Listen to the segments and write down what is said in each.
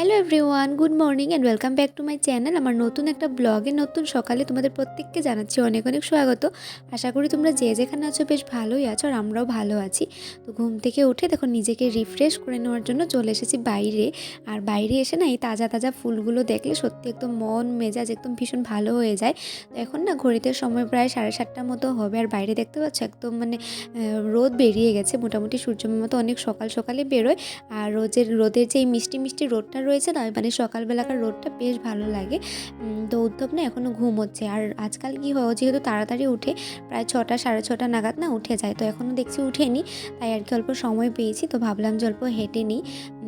Hello everyone good morning and welcome back to my channel আমার নতুন একটা ব্লগে নতুন সকালে তোমাদের প্রত্যেককে জানাচ্ছি অনেক অনেক স্বাগত। আশা করি তোমরা যে যেখানে আছো বেশ ভালোই আছো আর আমরাও ভালো আছি। তো ঘুম থেকে উঠে দেখো নিজেকে রিফ্রেশ করে নেওয়ার জন্য চলে এসেছি বাইরে। আর বাইরে এসে না এই তাজা তাজা ফুলগুলো দেখলে সত্যি একদম মন মেজাজ একদম ভীষণ ভালো হয়ে যায়। তো এখন না ঘড়িতে সময় প্রায় সাড়ে সাতটার মতো হবে আর বাইরে দেখতে পাচ্ছ একদম মানে রোদ বেরিয়ে গেছে। মোটামুটি সূর্যমামা তো অনেক সকাল সকালে বেরোয়। আর রোজের, রোদের যে এই মিষ্টি মিষ্টি রোদটা রয়েছে না মানে সকালবেলাকার রোদটা বেশ ভালো লাগে। তো উদ্ধব না এখনও ঘুম হচ্ছে আর আজকাল কী হয় যেহেতু তাড়াতাড়ি উঠে, প্রায় ছটা, সাড়ে ছটা নাগাদ না উঠে যায়। তো এখনও দেখছি উঠেনি, তাই আর কি অল্প সময় পেয়েছি। তো ভাবলাম যে অল্প হেঁটে নিই।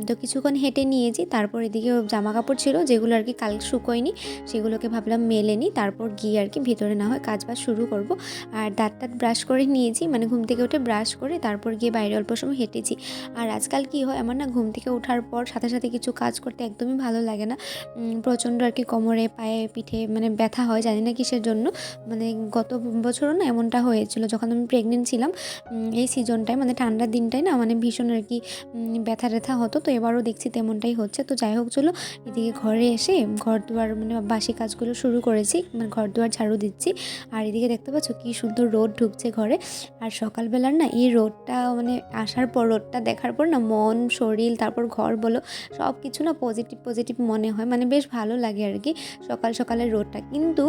তো কিছুক্ষণ হেঁটে নিয়েছি, তারপর এদিকে জামা কাপড় ছিল, যেগুলো আর কি কাল শুকোয়নি, সেগুলোকে ভাবলাম মেলে নিই তারপর গিয়ে আর কি ভিতরে না হয় কাজ বাজ শুরু করব। আর দাঁত টাত ব্রাশ করে নিয়েছি মানে ঘুম থেকে উঠে ব্রাশ করে তারপর গিয়ে বাইরে অল্প সময় হেঁটেছি। আর আজকাল কি হয়, আমার না ঘুম থেকে ওঠার পর সাথে সাথে কিছু কাজ করতে একদমই ভালো লাগে না। প্রচণ্ড আর কি কোমরে, পায়ে, পিঠে মানে ব্যথা হয়, জানি না কিসের জন্য। মানে গত বছরও না এমনটা হয়েছিল, যখন আমি প্রেগনেন্ট ছিলাম এই সিজনটায় মানে ঠান্ডার দিনটায় না মানে ভীষণ আর কি ব্যথা ট্যাথা হতো, তো এবারও দেখছি তেমনটাই হচ্ছে। তো যাই হোক, চলো এদিকে ঘরে এসে ঘর দুয়ার মানে বাসি কাজগুলো শুরু করেছি মানে ঘর দুয়ার ঝাড়ু দিচ্ছি। আর এদিকে দেখতে পাচ্ছ কি সুন্দর রোদ ঢুকছে ঘরে। আর সকালবেলার না এই রোদটা মানে আসার পর, রোদটা দেখার পর না মন, শরীর, তারপর ঘর বলো সব কিছু না পজিটিভ পজিটিভ মনে হয়। মানে বেশ ভালো লাগে আর কি সকাল সকালের রোদটা। কিন্তু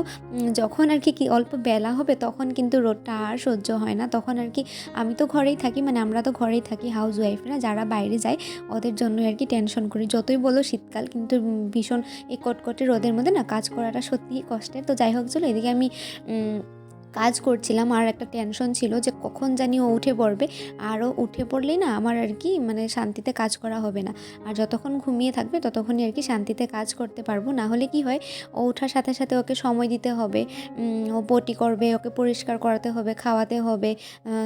যখন আর কি কি অল্প বেলা হবে তখন কিন্তু রোদটা আর সহ্য হয় না। তখন আর কি আমি তো ঘরেই থাকি মানে আমরা তো ঘরেই থাকি হাউস ওয়াইফরা যারা বাইরে যায়, ওদের জন্য আর কি টেনশন করি। যতই বলো শীতকাল, কিন্তু ভীষণ এই কটকটে রোদের মধ্যে না কাজ করাটা সত্যিই কষ্টের। তো যাই হোক, চলো এদিকে আমি কাজ করছিলাম আর একটা টেনশন ছিল যে কখন জানি ও উঠে পড়বে। আর ও উঠে পড়লেই না আমার আর কি মানে শান্তিতে কাজ করা হবে না। আর যতক্ষণ ঘুমিয়ে থাকবে ততক্ষণই আর কি শান্তিতে কাজ করতে পারব। না হলে কি হয়, ও ওঠার সাথে সাথে ওকে সময় দিতে হবে। ও পটি করবে, ওকে পরিষ্কার করাতে হবে, খাওয়াতে হবে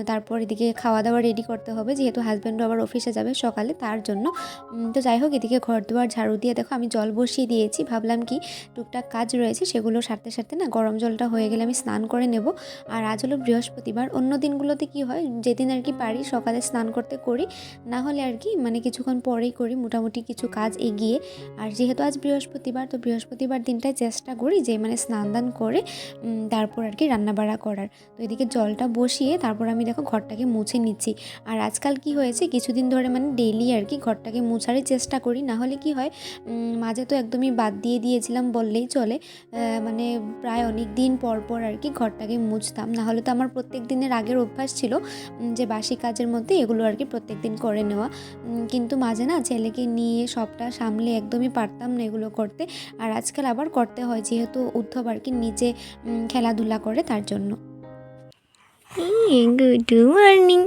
তারপর এদিকে খাওয়া দাওয়া রেডি করতে হবে। যেহেতু হাজব্যান্ডও আবার অফিসে যাবে সকালে, তার জন্য। তো যাই হোক, এদিকে ঘর দুয়ার ঝাড়ু দিয়ে দেখো আমি জল বসিয়ে দিয়েছি। ভাবলাম কি টুকটাক কাজ রয়েছে, সেগুলো সারতে সারতে না গরম জলটা হয়ে গেলে আমি স্নান করে নেব। আর আজ হলো বৃহস্পতিবার। অন্য দিনগুলোতে কি হয়, যেদিন আর কি পারি সকালে স্নান করতে করি, না হলে আর কি মানে কিছুক্ষণ পরেই করি, মোটামুটি কিছু কাজ এগিয়ে। আর যেহেতু আজ বৃহস্পতিবার, তো বৃহস্পতিবার দিনটায় চেষ্টা করি যে মানে স্নান দান করে তারপর আর কি রান্নাবাড়া করার। তো এদিকে জলটা বসিয়ে তারপর আমি দেখো ঘরটাকে মুছে নিচ্ছি। আর আজকাল কি হয়েছে, কিছুদিন ধরে মানে ডেলি আর কি ঘরটাকে মুছারই চেষ্টা করি। না হলে কি হয় মাঝে তো একদমই বাদ দিয়ে দিয়েছিলাম বললেই চলে। মানে প্রায় অনেক দিন পর পর আর কি ঘরটাকে মুছতাম। না হলে তো আমার প্রত্যেক দিনের আগের অভ্যাস ছিল যে বাসি কাজের মধ্যে এগুলো আর কি প্রত্যেক দিন করে নেওয়া। কিন্তু মাঝে না ছেলেকে নিয়ে সবটা সামলে একদমই পারতাম না এগুলো করতে। আর আজকাল আবার করতে হয়, যেহেতু উদ্ধব আর কি নিজে খেলাধুলা করে তার জন্য। Good morning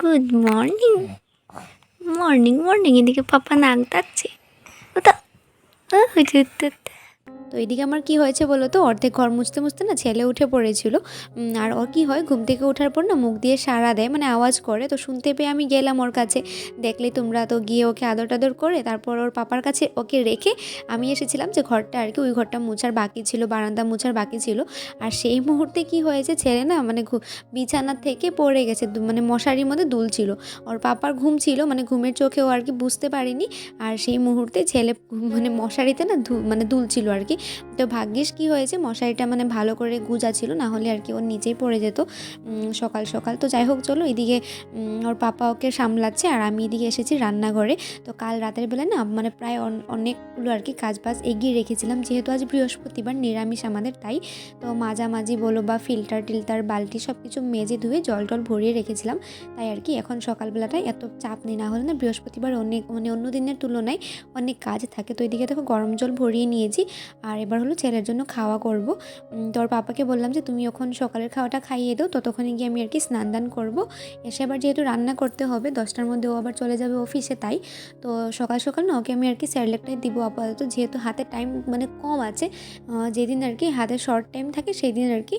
good morning morning morning এদিকে পাপা নাক ডাকছে। ওটা তো এদিকে আমার কি হয়েছে বলো তো? অর্ধেক ঘর মুছতে মুছতে না ছেলে উঠে পড়েছিল। আর ওর কি হয়? ঘুম থেকে ওঠার পর না মুখ দিয়ে সাড়া দেয় মানে আওয়াজ করে। তো শুনতে পেয়ে আমি গেলাম ওর কাছে। দেখলে তোমরা তো গিয়ে ওকে আদর টাদর করে, তারপর ওর পাপার কাছে ওকে রেখে আমি এসেছিলাম যে ঘরটা আর কি, ওই ঘরটা মুছার বাকি ছিল, বারান্দা মুছার বাকি ছিল। আর সেই মুহূর্তে কি হয়েছে ছেলে না মানে বিছানা থেকে পড়ে গেছে মানে মশারির মধ্যে দুল ছিল ওর পাপার ঘুম ছিল মানে ঘুমের চোখে ও আর কি বুঝতে পারিনি। আর সেই মুহূর্তে ছেলে মানে মশারিতে না মানে দুল ছিল আর কি। তো ভাগ্যিস কি হয়েছে, মশারিটা মানে ভালো করে গুজা ছিল, না হলে আর কি ওর নিচেই পড়ে যেত সকাল সকাল। তো যাই হোক, চলো এদিকে ওর পাপা ওকে সামলাচ্ছে আর আমি এদিকে এসেছি রান্নাঘরে। তো কাল রাতের বেলা না মানে প্রায় অনেকগুলো আর কি কাজ বাজ এগিয়ে রেখেছিলাম, যেহেতু আজ বৃহস্পতিবার, নিরামিষ আমাদের তাই। তো মাঝামাঝি বলো বা ফিল্টার টিল্টার, বালতি সব কিছু মেজে ধুয়ে জল টল ভরিয়ে রেখেছিলাম। তাই আর কি এখন সকালবেলাটায় এত চাপ নেই, না হলে না বৃহস্পতিবার অনেক মানে অন্য দিনের তুলনায় অনেক কাজ থাকে। তো এদিকে দেখো গরম জল ভরিয়ে নিয়েছি আর এবার হলো ছেলের জন্য খাওয়া করব। উম, তো ওর পাপাকে বললাম যে তুমি ওখান সকালের খাওয়াটা খাইয়ে দাও ততক্ষণে গিয়ে আমি আর কি স্নান দান করব। এসে আবার যেহেতু রান্না করতে হবে দশটার মধ্যে ও আবার চলে যাবে অফিসে তাই তো সকাল সকাল না ওকে আমি আর কি স্যারলেকটাই দিব আপাতত। যেহেতু হাতে টাইম মানে কম আছে যেদিন আর কি হাতে শর্ট টাইম থাকে সেই দিন আর কি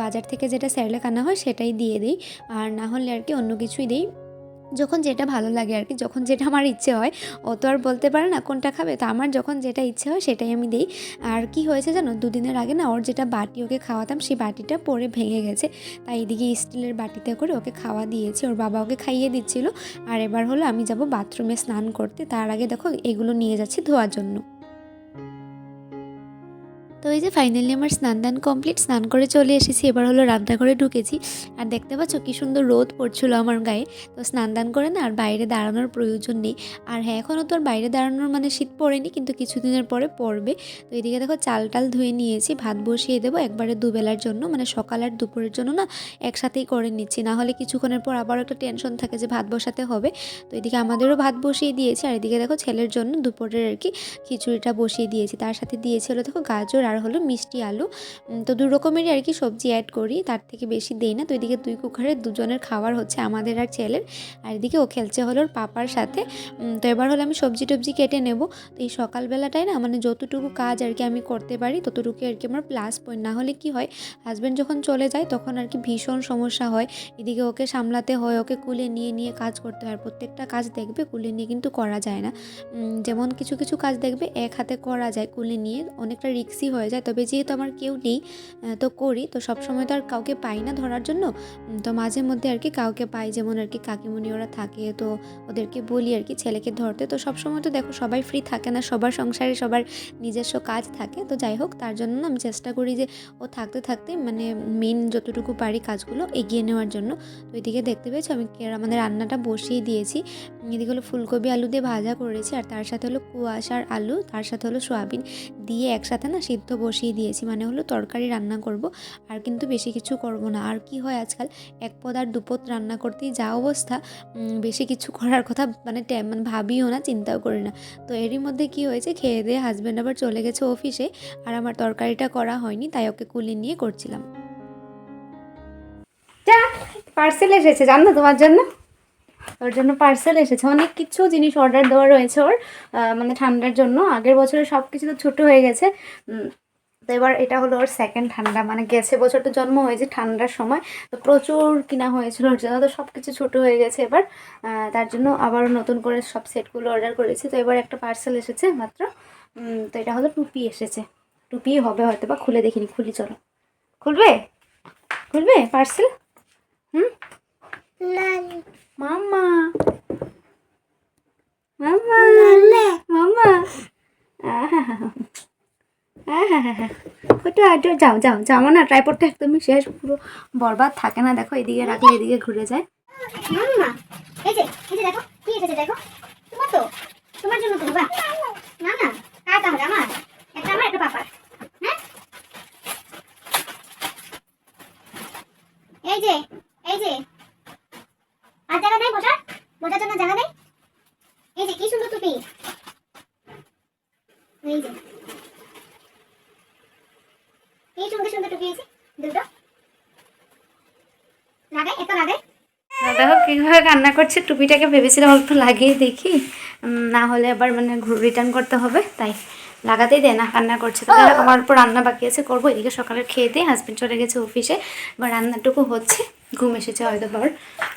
বাজার থেকে যেটা স্যারলেক আনা হয় সেটাই দিয়ে দিই। আর না হলে আর কি অন্য কিছুই দিই। যখন যেটা ভালো লাগে আর কি, যখন যেটা আমার ইচ্ছে হয়, ও তো আর বলতে পারে না কোনটা খাবে, তো আমার যখন যেটা ইচ্ছে হয় সেটাই আমি দিই। আর কি হয়েছে জানো, দুদিনের আগে না ওর যেটা বাটি ওকে খাওয়াতাম, সেই বাটিটা পরে ভেঙে গেছে। তাই এদিকে স্টিলের বাটিতে করে ওকে খাওয়া দিয়েছি, ওর বাবা ওকে খাইয়ে দিচ্ছিল। আর এবার হলো আমি যাব বাথরুমে স্নান করতে, তার আগে দেখো এগুলো নিয়ে যাচ্ছি ধোয়ার জন্য। তো এই যে ফাইনালি আমার স্নান দান কমপ্লিট স্নান করে চলে এসেছি। এবার হলো রান্নাঘরে ঢুকেছি। আর দেখতে পাচ্ছ কি সুন্দর রোদ পড়ছিল আমার গায়ে। তো স্নান দান করে না আর বাইরে দাঁড়ানোর প্রয়োজন নেই। আর হ্যাঁ এখনও তো আর বাইরে দাঁড়ানোর মানে শীত পড়েনি, কিন্তু কিছুদিনের পরে পড়বে। তো এদিকে দেখো চাল টাল ধুয়ে নিয়েছি, ভাত বসিয়ে দেবো একবারে দুবেলার জন্য। মানে সকাল আর দুপুরের জন্য না একসাথেই করে নিচ্ছি। না হলে কিছুক্ষণের পর আবার একটা টেনশন থাকে যে ভাত বসাতে হবে। তো এদিকে আমাদেরও ভাত বসিয়ে দিয়েছি। আর এদিকে দেখো ছেলের জন্য দুপুরের আর কি খিচুড়িটা বসিয়ে দিয়েছি। তার সাথে দিয়েছিল দেখো গাজর আর হলো মিষ্টি আলু। তো দু রকমেরই আর কি সবজি অ্যাড করি, তার থেকে বেশি দেই না। তো এদিকে দুই কুকারে দুজনের খাবার হচ্ছে আমাদের আর ছেলের, আর এদিকে ও খেলছে হলো পাপার সাথে। তো এবার হলো আমি সবজি টবজি কেটে নেব। তো এই সকালবেলাটায় না মানে যতটুকু কাজ আর কি আমি করতে পারি ততটুকু আর কি আমার প্লাস পয়েন্ট না হলে কি হয় হাজব্যান্ড যখন চলে যায় তখন আর কি ভীষণ সমস্যা হয়। এদিকে ওকে সামলাতে হয়, ওকে কুলে নিয়ে নিয়ে কাজ করতে হয়। প্রত্যেকটা কাজ দেখবে, কুলে নিয়ে কিন্তু করা যায় না। যেমন কিছু কিছু কাজ দেখবে এক হাতে করা যায় কুলে নিয়ে, অনেকটা রিক্সি হয়ে যায়। তবে যেহেতু আমার কেউ নেই তো করি। তো সবসময় তো আর কাউকে পাই না ধরার জন্য। তো মাঝে মধ্যে আর কি কাউকে পাই। যেমন আর কি কাকিমুনি ওরা থাকে, তো ওদেরকে বলি আর কি ছেলেকে ধরতে। তো সবসময় তো দেখো সবাই ফ্রি থাকে না, সবার সংসারে সবার নিজস্ব কাজ থাকে। তো যাই হোক, তার জন্য আমি চেষ্টা করি যে ও থাকতে থাকতে মানে মেন যতটুকু পারি কাজগুলো এগিয়ে নেওয়ার জন্য। তো এদিকে দেখতে পেয়েছি, আমি মানে রান্নাটা বসিয়ে দিয়েছি। এদিকে হলো ফুলকপি আলু দিয়ে ভাজা করেছি। আর তার সাথে হলো কুয়াশার আলু, তার সাথে হলো সোয়াবিন দিয়ে একসাথে না সিদ্ধ বসিয়ে দিয়েছি। মানে হলো তরকারি রান্না করব, আর কিন্তু বেশি কিছু করব না। আর কি হয় আজকাল, এক পদ আর দুপদ রান্না করতেই যা অবস্থা বেশি কিছু করার কথা মানে মানে ভাবিও না, চিন্তাও করি না। তো এরই মধ্যে কি হয়েছে, খেয়ে দিয়ে হাজব্যান্ড আবার চলে গেছে অফিসে আর আমার তরকারিটা করা হয়নি, তাই ওকে কুলে নিয়ে করছিলাম। পার্সেল এসেছে, জানো তোমার জন্য? ওর জন্য পার্সেল এসেছে। অনেক কিছু জিনিস অর্ডার দেওয়া রয়েছে ওর মানে ঠান্ডার জন্য। আগের বছরে সব কিছু তো ছোটো হয়ে গেছে। তো এবার এটা হলো ওর সেকেন্ড ঠান্ডা। মানে গেছে বছর তো জন্ম হয়েছে ঠান্ডার সময়। তো প্রচুর কিনা হয়েছিল ওর জন্য। তো সব কিছু ছোটো হয়ে গেছে এবার। তার জন্য আবারও নতুন করে সব সেটগুলো অর্ডার করেছি। তো এবার একটা পার্সেল এসেছে মাত্র। তো এটা হলো টুপি এসেছে। টুপি হবে হয়তো বা, খুলে দেখিনি। খুলি, চলো। খুলবে? খুলবে পার্সেল হুম? মাম্মা মাম্মা মাম্মা ওটা একটু যাও যাও যাও। না ট্রাইপডটা একদমই শেষ পুরো বরবাদ থাকে না। দেখো এদিকে রাখলে এদিকে ঘুরে যায়। মাম্মা এই যে এই যে দেখো কি এসেছে দেখো? তোমার তো তোমার জন্য তো বাবা। না না কার তাহলে আমার। একটা আমার একটা পাপার। হ্যাঁ? এই যে আর জায়গা নেই বসার বসার জন্য জায়গা নেই এই যে কি সুন্দর টুপি এই যে এই সুন্দর সুন্দর টুপি আছে দুটো লাগাই একটা লাগাই দেখো কান্না করছে, টুপিটাকে ভেবেছিলাম অল্প লাগিয়ে দেখি। না হলে আবার মানে রিটার্ন করতে হবে, তাই লাগাতেই দেয় না কান্না করছে। তাহলে আমার অল্প রান্না বাকি আছে, করব। এদিকে সকালে খেয়ে দিয়ে হাজব্যান্ড চলে গেছে অফিসে এবার রান্নাটুকু হচ্ছে, ঘুম এসেছে হয়তো আবার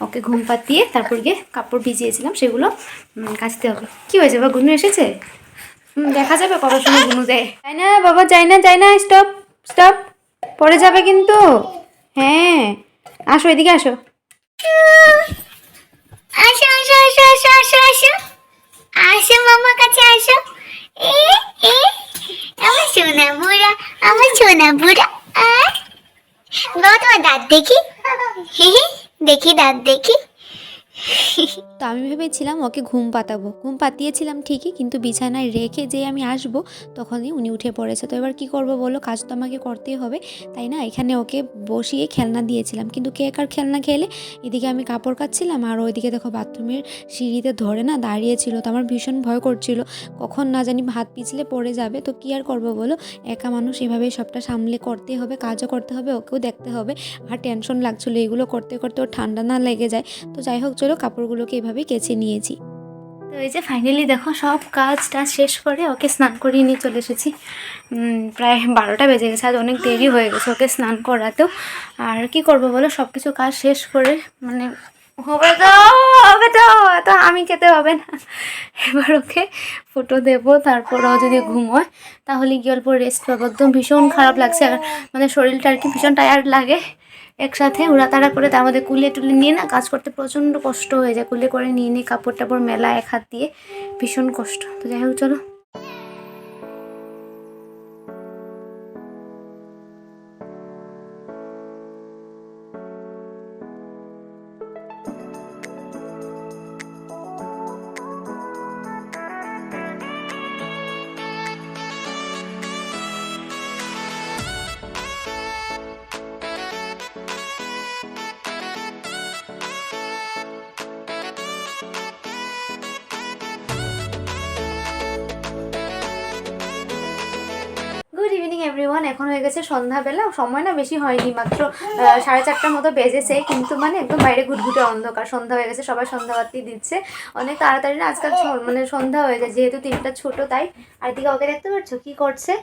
ওকে ঘুম পাতিয়ে তারপর গিয়ে কাপড় ভিজিয়েছিলাম, সেগুলো কাচতে হবে। কি হয়েছে বা গুনু এসেছে? দেখা যাবে কত সময় গুনু দেয়। যাই না, বাবা, যাই না যাই না স্টপ স্টপ পড়ে যাবে কিন্তু। হ্যাঁ আসো, এদিকে আসো। আসো। আসো মামা কাছে আসো। এ এ, আমার সোনা বুড়া, আমার সোনা বুড়া বাবা দাঁত দেখি। দেখি দাঁত দেখি। তো আমি ভেবেছিলাম ওকে ঘুম পাতাবো। ঘুম পাতিয়েছিলাম ঠিকই, কিন্তু বিছানায় রেখে যে আমি আসব, তখনই উনি উঠে পড়েছে। তো এবার কি করব বলো? কাজ তো আমাকে করতেই হবে। তাই না? এখানে ওকে বসিয়ে খেলনা দিয়েছিলাম। কিন্তু কেক আর খেলনা খেলে? এদিকে আমি কাপড় কাচ্ছিলাম আর ওইদিকে দেখো বাথরুমের সিঁড়িতে ধরে না দাঁড়িয়েছিল। তো আমার ভীষণ ভয় করছিল। কখন না জানি হাত পিছলে পড়ে যাবে। তো কী আর করব বলো? একা মানুষ এভাবেই সবটা সামলে করতেই হবে, কাজও করতে হবে, ওকেও দেখতে হবে। আর টেনশন লাগছিল। এগুলো করতে করতে ওর ঠান্ডা না লেগে যায়। তো যাই হোক, চলো কাপড়গুলোকে এভাবেই কেচে নিয়েছি। তো এই যে ফাইনালি দেখো সব কাজ টাজ শেষ করে ওকে স্নান করিয়ে নিয়ে চলে এসেছি। প্রায় বারোটা বেজে গেছে, আজ অনেক দেরি হয়ে গেছে ওকে স্নান করাতেও। আর কি করব বলো সব কিছু কাজ শেষ করে মানে হবে তো হবে তো তো আমি খেতে হবে না। এবার ওকে ফটো দেবো, তারপর ও যদি ঘুমোয়, তাহলে গিয়ে অল্প রেস্ট পাবো। একদম ভীষণ খারাপ লাগছে, আর মানে শরীরটা আর কি ভীষণ টায়ার্ড লাগে। একসাথে ওরা উড়াতাড়া করে তার মধ্যে কুলে টুলে নিয়ে না কাজ করতে প্রচণ্ড কষ্ট হয়ে যায়। কুলে করে নিয়ে নিয়ে কাপড় টাপড় মেলা এক হাত দিয়ে ভীষণ কষ্ট। তো যাই হোক, চলো। এখন হয়ে গেছে সন্ধ্যাবেলা, সময় না বেশি হয়নি, মাত্র সাড়ে চারটার মতো বেজেছে, কিন্তু মানে একদম বাইরে ঘুটঘুটে অন্ধকার, সন্ধ্যা হয়ে গেছে, সবাই সন্ধ্যাবাতি দিচ্ছে। অনেক তাড়াতাড়ি না আজকাল মানে সন্ধ্যা হয়ে যায়, যেহেতু তিনটা ছোট তাই। আর দিকে ওকে দেখতে পাচ্ছ কি করছে?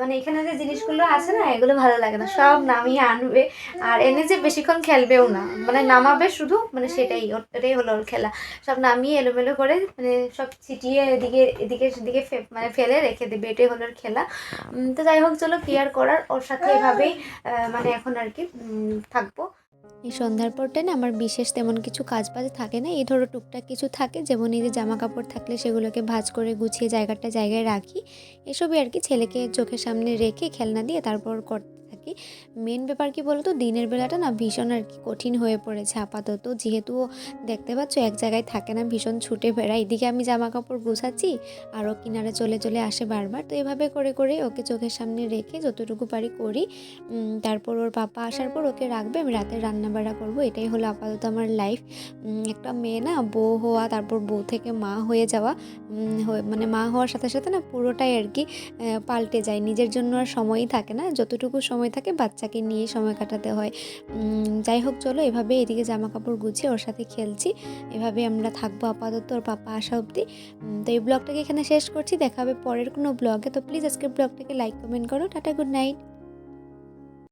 মানে এখানে যে জিনিসগুলো আছে না, এগুলো ভালো লাগে না, সব নামিয়ে আনবে। আর এনে যে বেশিক্ষণ খেলবেও না মানে নামাবে শুধু মানে সেটাই, ওটাই হলো ওর খেলা। সব নামিয়ে এলোমেলো করে মানে সব ছিটিয়ে এদিকে এদিকে, সেদিকে মানে ফেলে রেখে দেবে, এটাই হলো ওর খেলা। তো যাই হোক, চলো কেয়ার করার ওর সাথে এভাবেই মানে এখন আর কি থাকব। এই সন্ধ্যার পরটা না আমার বিশেষ তেমন কিছু কাজ বাজ থাকে না। এই ধরো টুকটাক কিছু থাকে যেমন এই যে জামা কাপড় থাকলে সেগুলোকে ভাজ করে গুছিয়ে জায়গাটা জায়গায় রাখি। এসবই আর কি ছেলেকে চোখের সামনে রেখে খেলনা দিয়ে তারপর করতে থাকি মেন ব্যাপার কি বলতো? দিনের বেলাটা না ভীষণ আর কি কঠিন হয়ে পড়েছে আপাতত। যেহেতু দেখতে পাচ্ছ এক জায়গায় থাকে না, ভীষণ ছুটে বেড়ায়। এদিকে আমি জামা কাপড় গুছাচ্ছি, আরও কিনারে চলে চলে আসে বারবার। তো এভাবে করে করে ওকে চোখের সামনে রেখে যতটুকু পারি করি। তারপর ওর পাপা আসার পর ওকে রাখবে, আমি রাতে রান্না বাড়া করব। এটাই হলো আপাতত আমার লাইফ একটা মেয়ে না, বউ হওয়া, তারপর বউ থেকে মা হয়ে যাওয়া মানে মা হওয়ার সাথে সাথে না পুরোটাই আর কি পাল্টে যায়। নিজের জন্য আর সময়ই থাকে না। যতটুকু সময় থাকে, বাচ্চাকে নিয়ে সময় কাটাতে হয়। যাই হোক, চলো এভাবে এদিকে জামা কাপড় গুছিয়ে ওর সাথে খেলছি। এভাবে আমরা থাকব আপাতত ওর পাপা আসা অবধি। তো এই ব্লগটাকে এখানে শেষ করছি। দেখা হবে পরের কোনো ব্লগে। তো প্লিজ আজকের ব্লগটাকে লাইক কমেন্ট করো। টাটা গুড নাইট